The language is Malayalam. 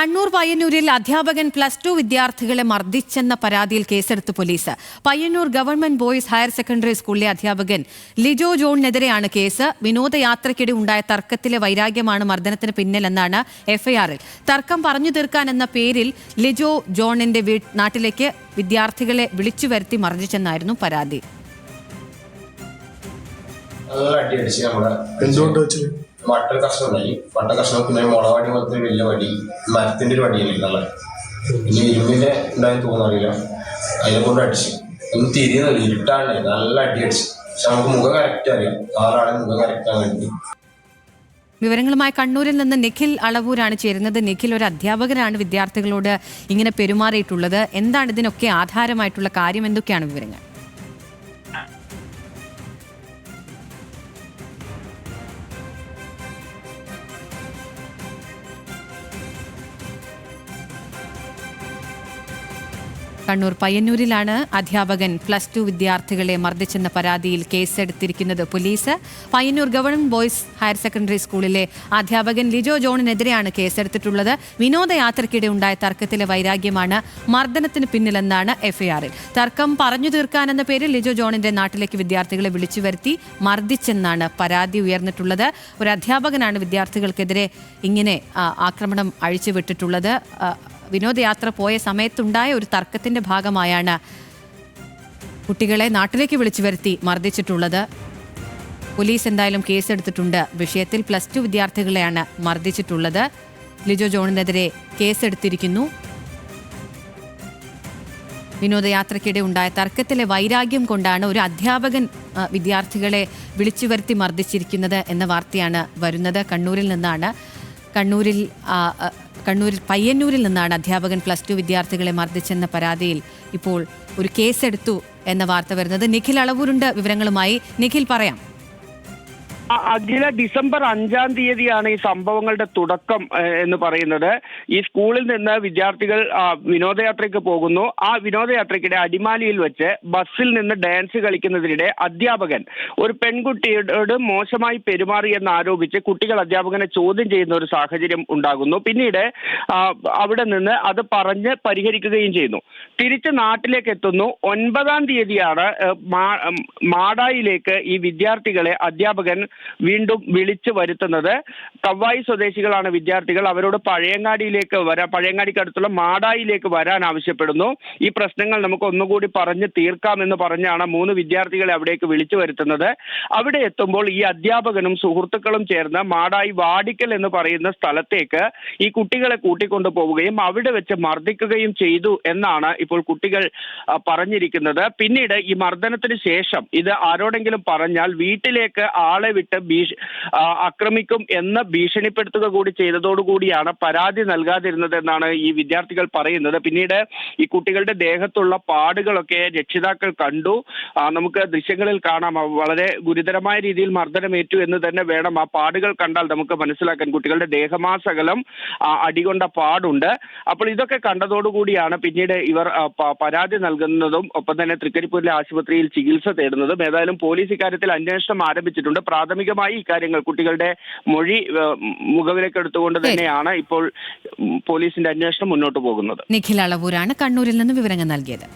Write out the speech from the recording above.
കണ്ണൂർ പയ്യന്നൂരിൽ അധ്യാപകൻ പ്ലസ് ടു വിദ്യാർത്ഥികളെ മർദ്ദിച്ചെന്ന പരാതിയിൽ കേസെടുത്ത് police. Payyanur government boys higher secondary സ്കൂളിലെ അധ്യാപകൻ ലിജോ ജോണിനെതിരെയാണ് കേസ്. വിനോദയാത്രയ്ക്കിടെ ഉണ്ടായ തർക്കത്തിലെ വൈരാഗ്യമാണ് മർദ്ദനത്തിന് പിന്നിലെന്നാണ് എഫ്ഐആറിൽ തർക്കം പറഞ്ഞു തീർക്കാൻ എന്ന പേരിൽ ലിജോ ജോണിന്റെ നാട്ടിലേക്ക് വിദ്യാർത്ഥികളെ വിളിച്ചു വരുത്തി മർദ്ദിച്ചെന്നായിരുന്നു പരാതി. എന്തുകൊണ്ട് മട്ടൽ കഷ്ണം ഉണ്ടായി മട്ട കഷ്ണം പിന്നെ മുളവടി പോലത്തെ വലിയ വടി മരത്തിന്റെ ഒരു നല്ല പിന്നെ ഇരുമ്പിന്റെ ഉണ്ടായെന്ന് തോന്നറിയില്ല അതിനെ കൊണ്ട് അടിച്ച്. ഒന്ന് തിരിയുന്നില്ല ഇരുട്ടാണ്. നല്ല അടി അടിച്ച് പക്ഷെ നമുക്ക് മുഖം കറക്റ്റ് അറിയാം ആളാണ് മുഖം കറക്റ്റ് ആകാൻ വേണ്ടി വിവരങ്ങളുമായി കണ്ണൂരിൽ നിന്ന് നിഖിൽ അളവൂരാണ് ചേരുന്നത്. നിഖിൽ ഒരു അധ്യാപകനാണ് വിദ്യാർത്ഥികളോട് ഇങ്ങനെ പെരുമാറിയിട്ടുള്ളത്. എന്താണ് ഇതിനൊക്കെ ആധാരമായിട്ടുള്ള കാര്യം? എന്തൊക്കെയാണ് വിവരങ്ങൾ? കണ്ണൂർ പയ്യന്നൂരിലാണ് അധ്യാപകൻ പ്ലസ് ടു വിദ്യാർത്ഥികളെ മർദ്ദിച്ചെന്ന പരാതിയിൽ കേസെടുത്തിരിക്കുന്നത് police. Payyanur government boys higher secondary സ്കൂളിലെ അധ്യാപകൻ ലിജോ ജോണിനെതിരെയാണ് കേസെടുത്തിട്ടുള്ളത്. വിനോദയാത്രയ്ക്കിടെ ഉണ്ടായ തർക്കത്തിലെ വൈരാഗ്യമാണ് മർദ്ദനത്തിന് പിന്നിലെന്നാണ് എഫ്ഐആറിൽ. തർക്കം പറഞ്ഞു തീർക്കാനെന്ന പേരിൽ ലിജോ ജോണിന്റെ നാട്ടിലേക്ക് വിദ്യാർത്ഥികളെ വിളിച്ചു വരുത്തി മർദ്ദിച്ചെന്നാണ് പരാതി ഉയർന്നിട്ടുള്ളത്. ഒരു അധ്യാപകനാണ് വിദ്യാർത്ഥികൾക്കെതിരെ ഇങ്ങനെ ആക്രമണം അഴിച്ചുവിട്ടിട്ടുള്ളത്. വിനോദയാത്ര പോയ സമയത്തുണ്ടായ ഒരു തർക്കത്തിന്റെ ഭാഗമായാണ് കുട്ടികളെ നാട്ടിലേക്ക് വിളിച്ചു വരുത്തി മർദ്ദിച്ചിട്ടുള്ളത്. പോലീസ് എന്തായാലും കേസെടുത്തിട്ടുണ്ട്. വിഷയത്തിൽ പ്ലസ് ടു വിദ്യാർത്ഥികളെയാണ് മർദ്ദിച്ചിട്ടുള്ളത്. ലിജോ ജോണിനെതിരെ കേസെടുത്തിരിക്കുന്നു. വിനോദയാത്രയ്ക്കിടെ ഉണ്ടായ തർക്കത്തിലെ വൈരാഗ്യം കൊണ്ടാണ് ഒരു അധ്യാപകൻ വിദ്യാർത്ഥികളെ വിളിച്ചു വരുത്തി മർദ്ദിച്ചിരിക്കുന്നത് എന്ന വാർത്തയാണ് വരുന്നത്. കണ്ണൂരിൽ നിന്നാണ് കണ്ണൂരിൽ കണ്ണൂരിൽ പയ്യന്നൂരിൽ നിന്നാണ് അധ്യാപകൻ പ്ലസ് ടു വിദ്യാർത്ഥികളെ മർദ്ദിച്ചെന്ന പരാതിയിൽ ഇപ്പോൾ ഒരു കേസെടുത്തു എന്ന വാർത്ത വരുന്നത്. നിഖിൽ അളവൂരുണ്ട്. വിവരങ്ങളുമായി നിഖിൽ പറയാം. അഖില ഡിസംബർ അഞ്ചാം തീയതിയാണ് ഈ സംഭവങ്ങളുടെ തുടക്കം എന്ന് പറയുന്നത്. ഈ സ്കൂളിൽ നിന്ന് വിദ്യാർത്ഥികൾ വിനോദയാത്രയ്ക്ക് പോകുന്നു. ആ വിനോദയാത്രയ്ക്കിടെ അടിമാലിയിൽ വെച്ച് ബസ്സിൽ നിന്ന് ഡാൻസ് കളിക്കുന്നതിനിടെ അധ്യാപകൻ ഒരു പെൺകുട്ടിയോട് മോശമായി പെരുമാറി ആരോപിച്ച് കുട്ടികൾ അധ്യാപകനെ ചോദ്യം ചെയ്യുന്ന ഒരു സാഹചര്യം ഉണ്ടാകുന്നു. പിന്നീട് അവിടെ നിന്ന് അത് പറഞ്ഞ് പരിഹരിക്കുകയും ചെയ്യുന്നു. തിരിച്ച് നാട്ടിലേക്ക് എത്തുന്നു. ഒൻപതാം തീയതിയാണ് മാടായിലേക്ക് ഈ വിദ്യാർത്ഥികളെ അധ്യാപകൻ വീണ്ടും വിളിച്ചു വരുത്തുന്നത്. കവ്വായി സ്വദേശികളാണ് വിദ്യാർത്ഥികൾ. അവരോട് പഴയങ്ങാടിയിലേക്ക് വരാൻ പഴയങ്ങാടിക്ക് അടുത്തുള്ള മാടായിലേക്ക് വരാൻ ആവശ്യപ്പെടുന്നു. ഈ പ്രശ്നങ്ങൾ നമുക്ക് ഒന്നുകൂടി പറഞ്ഞ് തീർക്കാമെന്ന് പറഞ്ഞാണ് മൂന്ന് വിദ്യാർത്ഥികളെ അവിടേക്ക് വിളിച്ചു വരുത്തുന്നത്. അവിടെ എത്തുമ്പോൾ ഈ അധ്യാപകനും സുഹൃത്തുക്കളും ചേർന്ന് മാടായി വാടിക്കൽ എന്ന് പറയുന്ന സ്ഥലത്തേക്ക് ഈ കുട്ടികളെ കൂട്ടിക്കൊണ്ടു പോവുകയും അവിടെ വെച്ച് മർദ്ദിക്കുകയും ചെയ്തു എന്നാണ് ഇപ്പോൾ കുട്ടികൾ പറഞ്ഞിരിക്കുന്നത്. പിന്നീട് ഈ മർദ്ദനത്തിന് ശേഷം ഇത് ആരോടെങ്കിലും പറഞ്ഞാൽ വീട്ടിലേക്ക് ആളെ വിട്ട് ഭീഷ ആക്രമിക്കും എന്ന് ഭീഷണിപ്പെടുത്തുക കൂടി ചെയ്തതോടുകൂടിയാണ് പരാതി നൽകാതിരുന്നത് എന്നാണ് ഈ വിദ്യാർത്ഥികൾ പറയുന്നത്. പിന്നീട് ഈ കുട്ടികളുടെ ദേഹത്തുള്ള പാടുകളൊക്കെ രക്ഷിതാക്കൾ കണ്ടു. നമുക്ക് ദൃശ്യങ്ങളിൽ കാണാം. വളരെ ഗുരുതരമായ രീതിയിൽ മർദ്ദനമേറ്റു എന്ന് തന്നെ വേണം ആ പാടുകൾ കണ്ടാൽ നമുക്ക് മനസ്സിലാക്കാൻ. കുട്ടികളുടെ ദേഹമാസകലം അടികൊണ്ട പാടുണ്ട്. അപ്പോൾ ഇതൊക്കെ കണ്ടതോടുകൂടിയാണ് പിന്നീട് ഇവർ പരാതി നൽകുന്നതും ഒപ്പം തന്നെ തൃക്കരിപ്പൂരിലെ ആശുപത്രിയിൽ ചികിത്സ തേടുന്നതും. ഏതായാലും പോലീസ് ഇക്കാര്യത്തിൽ അന്വേഷണം ആരംഭിച്ചിട്ടുണ്ട്. പ്രാഥമികമായി ഇക്കാര്യങ്ങൾ കുട്ടികളുടെ മൊഴി മുഖവിലേക്കെടുത്തുകൊണ്ട് തന്നെയാണ് ഇപ്പോൾ പോലീസിന്റെ അന്വേഷണം മുന്നോട്ട് പോകുന്നത്. നിഖിൽ അളവൂരാണ് കണ്ണൂരിൽ നിന്ന് വിവരങ്ങൾ നൽകിയത്.